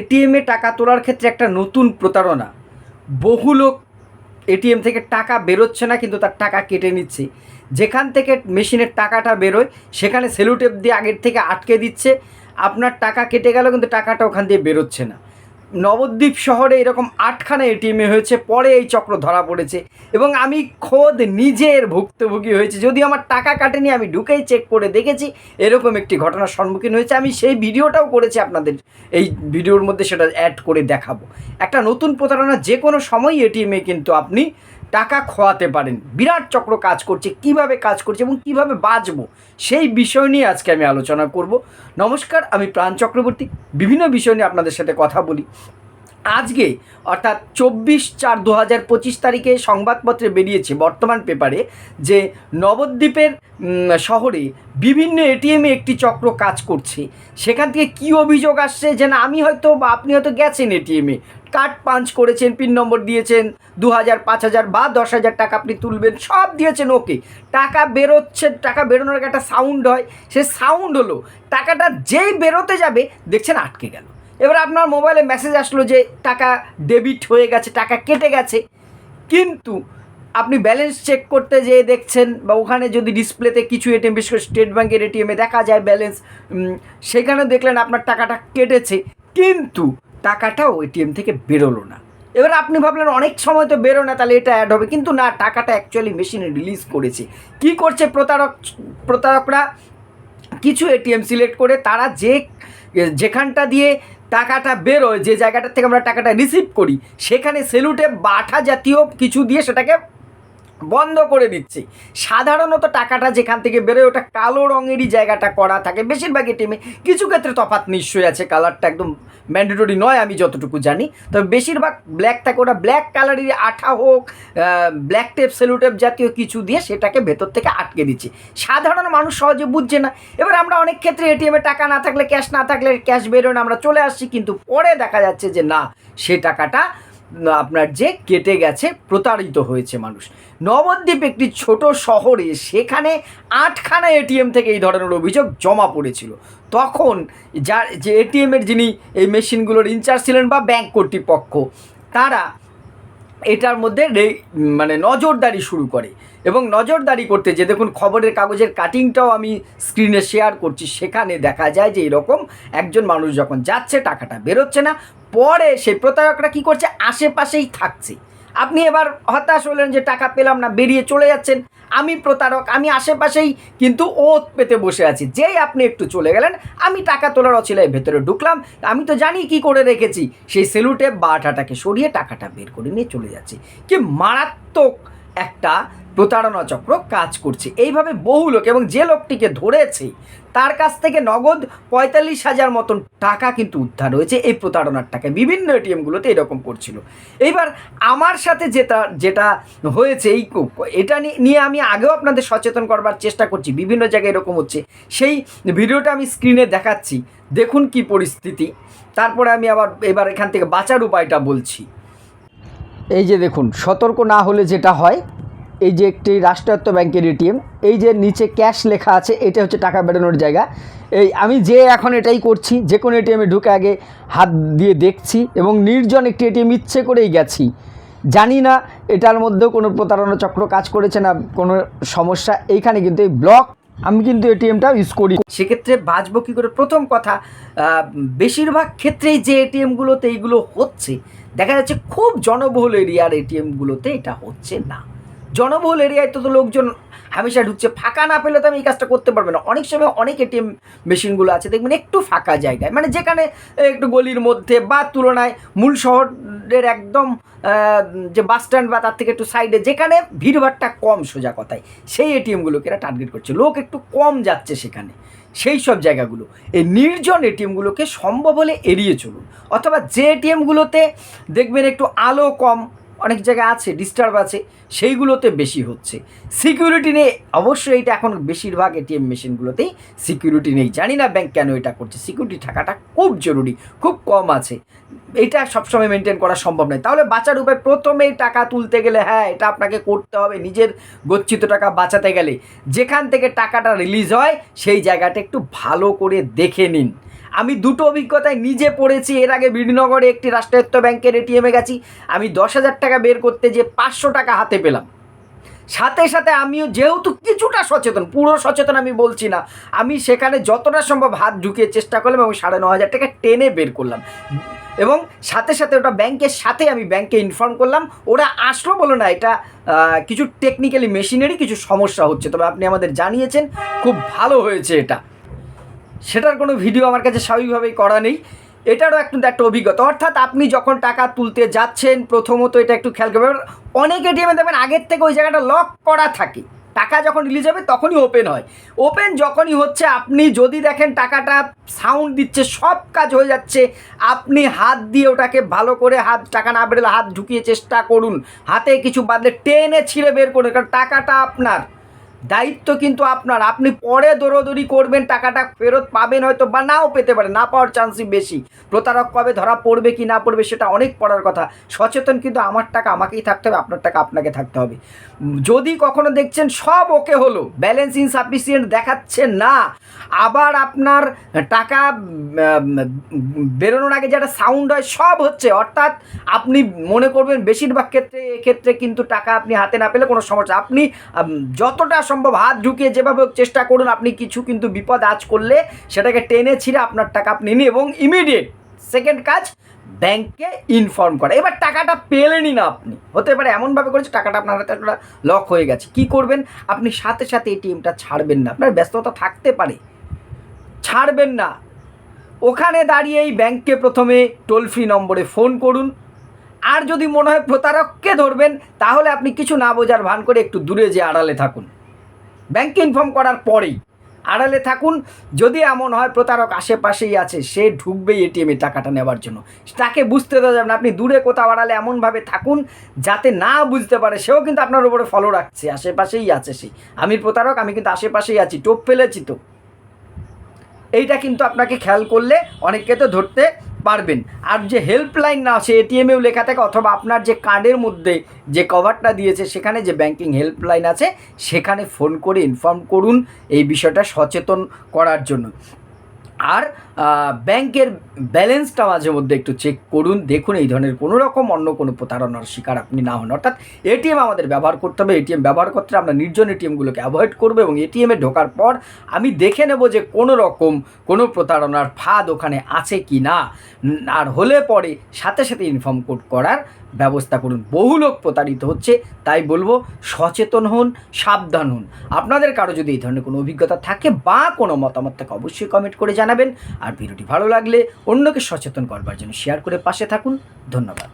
এটিএমে টাকা তোলার ক্ষেত্রে একটা নতুন প্রতারণা। বহু লোক এটিএম থেকে টাকা বেরোচ্ছে না, কিন্তু তার টাকা কেটে নিচ্ছে। যেখান থেকে মেশিনের টাকাটা বেরোয়, সেখানে সেলুটেপ দিয়ে আগের থেকে আটকে দিচ্ছে। আপনার টাকা কেটে গেল, কিন্তু টাকাটা ওখান দিয়ে বেরোচ্ছে না। নবদ্বীপ শহরে এরকম আটখানা এটিএমে হয়েছে, পরে এই চক্র ধরা পড়েছে এবং আমি খোদ নিজের ভুক্তভোগী হয়েছে। যদি আমার টাকা কাটেনি, আমি ঢুকেই চেক করে দেখেছি, এরকম একটি ঘটনার সম্মুখীন হয়েছে। আমি সেই ভিডিওটাও করেছি আপনাদের, এই ভিডিওর মধ্যে সেটা অ্যাড করে দেখাবো। একটা নতুন প্রতারণা যে কোনো সময় এটিএমে কিন্তু আপনি টাকা খোয়াতে পারেন। বিরাট চক্র কাজ করছে, কীভাবে কাজ করছে এবং কীভাবে বাঁচবো, সেই বিষয় নিয়ে আজকে আমি আলোচনা করব। নমস্কার, আমি প্রাণ চক্রবর্তী। বিভিন্ন বিষয় নিয়ে আপনাদের সাথে কথা বলি। আজকে, অর্থাৎ চব্বিশ চার দু হাজার পঁচিশ তারিখে সংবাদপত্রে বেরিয়েছে বর্তমান পেপারে যে নবদ্বীপের শহরে বিভিন্ন এটিএমে একটি চক্র কাজ করছে। সেখান থেকে কী অভিযোগ আসছে যে না, আমি হয়তো বা আপনি হয়তো গেছেন এটিএমে কার্ড পাঞ্চ করেছেন, পিন নম্বর দিয়েছেন দু হাজার পাঁচ হাজার বা দশ হাজার টাকা আপনি তুলবেন, সব দিয়েছেন, ওকে। টাকা বেরোচ্ছে, টাকা বেরোনোর একটা সাউন্ড হয়। সে সাউন্ড হলো, টাকাটা যেই বেরোতে যাবে, দেখছেন আটকে গেল। এবার আপনার মোবাইলে মেসেজ আসলো যে টাকা ডেবিট হয়ে গেছে, টাকা কেটে গেছে। কিন্তু আপনি ব্যালেন্স চেক করতে যেয়ে দেখছেন বা ওখানে যদি ডিসপ্লেতে কিছু এটিএম বিশেষ করে স্টেট ব্যাঙ্কের এটিএমে দেখা যায় ব্যালেন্স সেখানে দেখলেন আপনার টাকাটা কেটেছে, কিন্তু টাকাটাও এটিএম থেকে বেরোলো না। এবার আপনি ভাবলেন, অনেক সময় তো বেরো না, তাহলে এটা অ্যাড হবে। কিন্তু না, টাকাটা অ্যাকচুয়ালি মেশিনে রিলিজ করেছে। কি করছে প্রতারক, প্রতারকরা? কিছু এটিএম সিলেক্ট করে তারা যে, যেখানটা দিয়ে টাকাটা বেরোয় যে জায়গাটার থেকে আমরা টাকাটা রিসিভ করি, সেখানে সেলুটে বাঠা জাতীয় কিছু দিয়ে সেটাকে বন্ধ করে দিচ্ছে। সাধারণত টাকাটা যেখান থেকে বেরোয় ওটা কালো রঙেরই জায়গাটা করা থাকে। বেশিরভাগ এটিএমে কিছু ক্ষেত্রে তফাৎ নিশ্চয়ই আছে। কালারটা একদম ম্যান্ডেটরি নয়, আমি যতটুকু জানি। তবে বেশিরভাগ ব্ল্যাক থাকে, ওটা ব্ল্যাক কালারের আঠা হোক ব্ল্যাক টেপ সেলুটেপ জাতীয় কিছু দিয়ে সেটাকে ভেতর থেকে আটকে দিচ্ছে। সাধারণ মানুষ সহজে বুঝছে না। এবার আমরা অনেক ক্ষেত্রে এটিএমে টাকা না থাকলে ক্যাশ না থাকলে ক্যাশ বেরোয় না, আমরা চলে আসছি। কিন্তু পরে দেখা যাচ্ছে যে না, সে টাকাটা আপনার যে কেটে গেছে প্রতারিত হয়েছে মানুষ। নবদ্বীপ একটি ছোট শহরে সেখানে আটখানা এটিএম থেকে এই ধরনের অভিযোগ জমা পড়েছিল। তখন যার, যে এটিএমের যিনি এই মেশিনগুলোর ইনচার্জ ছিলেন বা ব্যাংক কর্তৃপক্ষ, তারা এটার মধ্যে মানে নজরদারি শুরু করে। এবং নজরদারি করতে যে দেখুন খবরের কাগজের কাটিংটাও আমি স্ক্রিনে শেয়ার করছি, সেখানে দেখা যায় যে এরকম একজন মানুষ যখন যাচ্ছে, টাকাটা বেরোচ্ছে না, পরে সে প্রতারকরা কি করছে? আশেপাশেই থাকছে। আপনি এবার হতাশ হলেন যে টাকা পেলাম না, বেরিয়ে চলে যাচ্ছেন। আমি প্রতারক, আমি আশেপাশেই কিন্তু ওত পেতে বসে আছি। যেই আপনি একটু চলে গেলেন, আমি টাকা তোলার অছিলায় ভেতরে ঢুকলাম। আমি তো জানি কি করে রেখেছি। সেই সেলুটে বাটাটাকে সরিয়ে টাকাটা বের করে নিয়ে চলে যাচ্ছি। কি মারাত্মক একটা প্রতারণা চক্র কাজ করছে। এইভাবে বহু লোক এবং যে লোকটিকে ধরেছে, তার কাছ থেকে নগদ পঁয়তাল্লিশ হাজার মতন টাকা কিন্তু উদ্ধার হয়েছে এই প্রতারণার টাকা বিভিন্ন এটিএমগুলোতে এরকম করছিল। এইবার আমার সাথে যেটা যেটা হয়েছে এই এটা নিয়ে আমি আগেও আপনাদের সচেতন করবার চেষ্টা করছি। বিভিন্ন জায়গায় এরকম হচ্ছে। সেই ভিডিওটা আমি স্ক্রিনে দেখাচ্ছি। দেখুন কি পরিস্থিতি। তারপরে আমি আবার, এবার এখান থেকে বাঁচার উপায়টা বলছি। এই যে দেখুন, সতর্ক না হলে যেটা হয় এই যে একটি রাষ্ট্রায়ত্ত ব্যাংকের এটিএম, এই যে নিচে ক্যাশ লেখা আছে, এটা হচ্ছে টাকা বেরোনোর জায়গা। এই আমি যে এখন এটাই করছি, যে কোনো এটিএমে ঢুকে আগে হাত দিয়ে দেখছি এবং নির্জন একটি এটিএম ইচ্ছে করেই গেছি। জানি না এটার মধ্যেও কোনো প্রতারণা চক্র কাজ করেছে না কোনো সমস্যা, এইখানে কিন্তু এই ব্লক, আমি কিন্তু এটিএমটা ইউজ করি। সেক্ষেত্রে বাঁচবো কী করে? প্রথম কথা বেশিরভাগ ক্ষেত্রেই যে এটিএমগুলোতে এইগুলো হচ্ছে, দেখা যাচ্ছে খুব জনবহুল এরিয়ার এটিএমগুলোতে এটা হচ্ছে না। জনবহুল এরিয়ায় তো তো লোকজন হামেশা ঢুকছে। ফাঁকা না পেলে তো আমি এই কাজটা করতে পারব না। অনেক সময় অনেক এটিএম মেশিনগুলো আছে, দেখবেন একটু ফাঁকা জায়গায়। মানে যেখানে একটু গলির মধ্যে বা তুলনায় মূল শহরের একদম যে বাস স্ট্যান্ড বা তার থেকে একটু সাইডে, যেখানে ভিড়ভাড়টা কম সোজা কথায়, সেই এটিএমগুলোকে এরা টার্গেট করছে। লোক একটু কম যাচ্ছে সেখানে। সেই সব জায়গাগুলো। এই নির্জন এটিএমগুলোকে সম্ভব হলে এড়িয়ে চলুন। অথবা যে এটিএমগুলোতে দেখবেন একটু আলো কম অনেক জায়গায় আছে ডিস্টার্ব আছে, সেইগুলোতে বেশি হচ্ছে। সিকিউরিটি নেই, অবশ্যই এটা এখন বেশিরভাগ এটিএম মেশিনগুলোতেই সিকিউরিটি নেই। জানি না ব্যাংক কেন এটা করছে সিকিউরিটি থাকাটা খুব জরুরি, খুব কম আছে। এটা সবসময় মেনটেন করা সম্ভব নয়। তাহলে বাঁচার উপায়, প্রথমেই টাকা তুলতে গেলে হ্যাঁ এটা আপনাকে করতে হবে, নিজের গচ্ছিত টাকা বাঁচাতে গেলে। যেখান থেকে টাকাটা রিলিজ হয়, সেই জায়গাটা একটু ভালো করে দেখে নিন। আমি দুটো অভিজ্ঞতায় নিজে পড়েছি, এর আগে বিডিনগরে একটি রাষ্ট্রায়ত্ত ব্যাংকের এটিএমে গেছি, আমি দশ হাজার টাকা বের করতে যে পাঁচশো টাকা হাতে পেলাম। সাথে সাথে আমিও যেহেতু কিছুটা সচেতন, পুরো সচেতন আমি বলছি না, আমি সেখানে যতটা সম্ভব হাত ঢুকিয়ে চেষ্টা করলাম এবং সাড়ে ন হাজার টাকা টেনে বের করলাম। এবং সাথে সাথে ওটা ব্যাংকের সাথে আমি ব্যাংকে ইনফর্ম করলাম, ওরা আসলো বলো না, এটা কিছু টেকনিক্যালি মেশিনেরই কিছু সমস্যা হচ্ছে। তবে আপনি আমাদের জানিয়েছেন, খুব ভালো হয়েছে এটা। সেটার কোনো ভিডিও আমার কাছে স্বাভাবিকভাবেই করা নেই। এটারও একটু একটা অভিজ্ঞতা। অর্থাৎ আপনি যখন টাকা তুলতে যাচ্ছেন, প্রথমত এটা একটু খেয়াল করবেন। অনেক এটিএমে দেখবেন আগের থেকে ওই জায়গাটা লক করা থাকে। টাকা যখন রিলিজ হবে, তখনই ওপেন হয়। ওপেন যখনই হচ্ছে, আপনি যদি দেখেন টাকাটা সাউন্ড দিচ্ছে, সব কাজ হয়ে যাচ্ছে, আপনি হাত দিয়ে ওটাকে ভালো করে হাত, টাকা না বেরোলে হাত ঢুকিয়ে চেষ্টা করুন। হাতে কিছু বাদলে টেনে ছিঁড়ে বের করুন। কারণ টাকাটা আপনার। দায়িত্ব কিন্তু আপনার। আপনি পরে দৌড়দৌড়ি করবেন, টাকাটা ফেরত পাবেন হয়তো বা নাও পেতে পারেন, না পাওয়ার চান্সই বেশি। প্রতারক কবে ধরা পড়বে, কি না পড়বে, সেটা অনেক পড়ার কথা। সচেতন কিন্তু আমার টাকা আমাকেই থাকতে হবে, আপনার টাকা আপনাকে থাকতে হবে। যদি কখনো দেখছেন সব ওকে হলো ব্যালেন্স ইনসাফিসিয়েন্ট দেখাচ্ছে না, আবার আপনার টাকা বেরোনোর আগে যেটা সাউন্ড হয়, সব হচ্ছে, অর্থাৎ আপনি মনে করবেন বেশিরভাগ ক্ষেত্রে, এক্ষেত্রে কিন্তু টাকা আপনি হাতে না পেলে কোনো সমস্যা। আপনি যতটা সম্ভব হাত ঢুকিয়ে যেভাবে চেষ্টা করুন, আপনি কিছু কিন্তু বিপদ আজ করলে সেটাকে টেনে ছিঁড়ে আপনার টাকা আপনি নিন এবং ইমিডিয়েট সেকেন্ড কাজ ব্যাংকে ইনফর্ম করা। এবার টাকাটা পেলেনই না আপনি। হতে পারে এমনভাবে করেছে, টাকাটা আপনার হাতে একটা লক হয়ে গেছে। কি করবেন? আপনি সাথে সাথে এটিএমটা ছাড়বেন না। আপনার ব্যস্ততা থাকতে পারে। ছাড়বেন না। ওখানে দাঁড়িয়েই ব্যাংকে প্রথমে টোল ফ্রি নম্বরে ফোন করুন। আর যদি মনে হয় প্রতারককে ধরবেন, তাহলে আপনি কিছু না বোঝার ভান করে একটু দূরে যে আড়ালে থাকুন। ব্যাংকে ইনফর্ম করার পরেই। আড়ালে থাকুন, যদি এমন হয় প্রতারক আশেপাশেই আছে, সে ঢুকবেই এটিএমে টাকাটা নেওয়ার জন্য। তাকে বুঝতে দেওয়া যাবে না, আপনি দূরে কোথাও আড়ালে এমনভাবে থাকুন, যাতে না বুঝতে পারে, সেও কিন্তু আপনার উপরে ফলো রাখছে, আশেপাশেই আছে সে। আমি প্রতারক, আমি কিন্তু আশেপাশেই আছি, টোপ ফেলেছি তো। এইটা কিন্তু আপনাকে খেয়াল করলে, অনেককে তো ধরতে পারবেন। আর যে হেল্পলাইন না আছে এটিএমেও লেখা থাকে, অথবা আপনার যে কার্ডের মধ্যে যে কভারটা দিয়েছে, সেখানে যে ব্যাংকিং হেল্পলাইন আছে, সেখানে ফোন করে ইনফর্ম করুন এই বিষয়টা সচেতন করার জন্য। আর ব্যাংকের ব্যালেন্সটা মাঝে মধ্যে একটু চেক করুন। দেখুন, এই ধরনের কোনো রকম অন্য কোনো প্রতারণার শিকার আপনি না হন। অর্থাৎ এটিএম আমাদের ব্যবহার করতে হবে। এটিএম ব্যবহার করতে আমরা নির্জন এটিএমগুলোকে অ্যাভয়েড করব এবং এটিএমে ঢোকার পর আমি দেখে নেব যে কোনো রকম কোনো প্রতারণার ফাঁদ ওখানে আছে কি না। আর হলে পরে সাথে সাথে ইনফর্ম কোড করার ব্যবস্থা করুন। বহু লোক প্রতারিত হচ্ছে, তাই বলব সচেতন হন, সাবধান হন। আপনাদের কারও যদি এই ধরনের কোনো অভিজ্ঞতা থাকে বা কোনো মতামত থাকে, অবশ্যই কমেন্ট করে জানাবেন। আর ভিডিওটি ভালো লাগলে অন্যকে সচেতন করবার জন্য শেয়ার করে পাশে থাকুন। ধন্যবাদ।